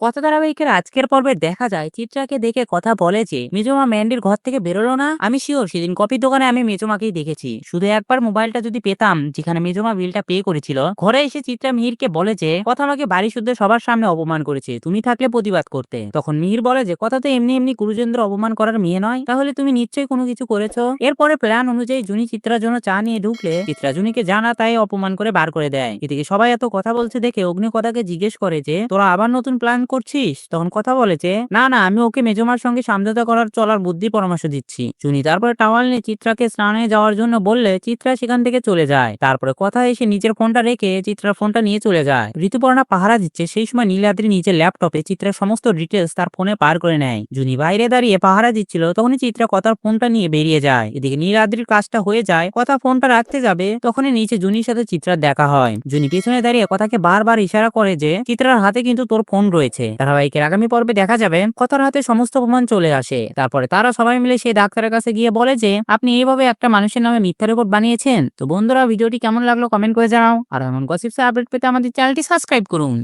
কথা ধারাবাহিকের আজকের পর্বে দেখা যায়, চিত্রাকে দেখে কথা বলে যে, মেজমা ম্যান্ডির ঘর থেকে বেরোলো না? আমি শিওর সেদিন কপির দোকানে আমি মেজমাকেই দেখেছি। শুধু একবার মোবাইলটা যদি পেতাম, যেখানে মেজমা বিলটা পে করেছিল। ঘরে এসে চিত্রা মিহিরকে বলে যে, কথা আমাকে বাড়ি শুদ্ধ সবার সামনে অপমান করেছে, তুমি থাকলে প্রতিবাদ করতে। তখন মিহির বলে যে, কথা তো এমনি এমনি গুরুজেন্দ্র অপমান করার মেয়ে নয়। তাহলে তুমি নিশ্চয়ই কোনো কিছু করেছ? এরপরে প্ল্যান অনুযায়ী জুনি চিত্রার জন্য চা নিয়ে ঢুকলে। চিত্রা জুনিকে জানা তাই অপমান করে বার করে দেয়। এদিকে সবাই এত কথা বলছে দেখে অগ্নি কথাকে জিজ্ঞেস করে যে, তোরা আবার নতুন প্ল্যান করছিস? তখন কথা বলে যে, না না, আমি ওকে মেজমার সঙ্গে সমঝোতা করার, চলার বুদ্ধি পরামর্শ দিচ্ছি। জুনি তারপরে টাওয়াল নিয়ে চিত্রাকে স্নানে যাওয়ার জন্য বললে, চিত্রা সেখান থেকে চলে যায়। তারপরে কথা এসে নিজের ফোনটা রেখে চিত্রার ফোনটা নিয়ে চলে যায়। ঋতুপর্ণা পাহারা দিচ্ছে। সেই সময় নীলাদ্রি নিজের ল্যাপটপে চিত্রার সমস্ত ডিটেলস তার ফোনে পার করে নেয়। জুনি বাইরে দাঁড়িয়ে পাহারা দিচ্ছিল, তখনই চিত্রা কথার ফোনটা নিয়ে বেরিয়ে যায়। এদিকে নীলাদ্রির কাজটা হয়ে যায়। কথা ফোনটা রাখতে যাবে, তখনই নিচে জুনির সাথে চিত্রার দেখা হয়। জুনি পেছনে দাঁড়িয়ে কথাকে বারবার ইশারা করে যে, চিত্রার হাতে কিন্তু তোর ফোন রয়েছে। ধারাবাহিকের আগামী পর্বে দেখা যাবে কথার হাতে সমস্ত প্রমাণ চলে আসে। তারপরে তারা সবাই মিলে সেই ডাক্তারের কাছে গিয়ে বলে যে, আপনি এইভাবে একটা মানুষের নামে মিথ্যা রেকর্ড বানিয়েছেন? তো বন্ধুরা, ভিডিওটি কেমন লাগল কমেন্ট করে জানাও। আর এমন গসিপসে আপডেট পেতে আমাদের চ্যানেলটি সাবস্ক্রাইব করুন।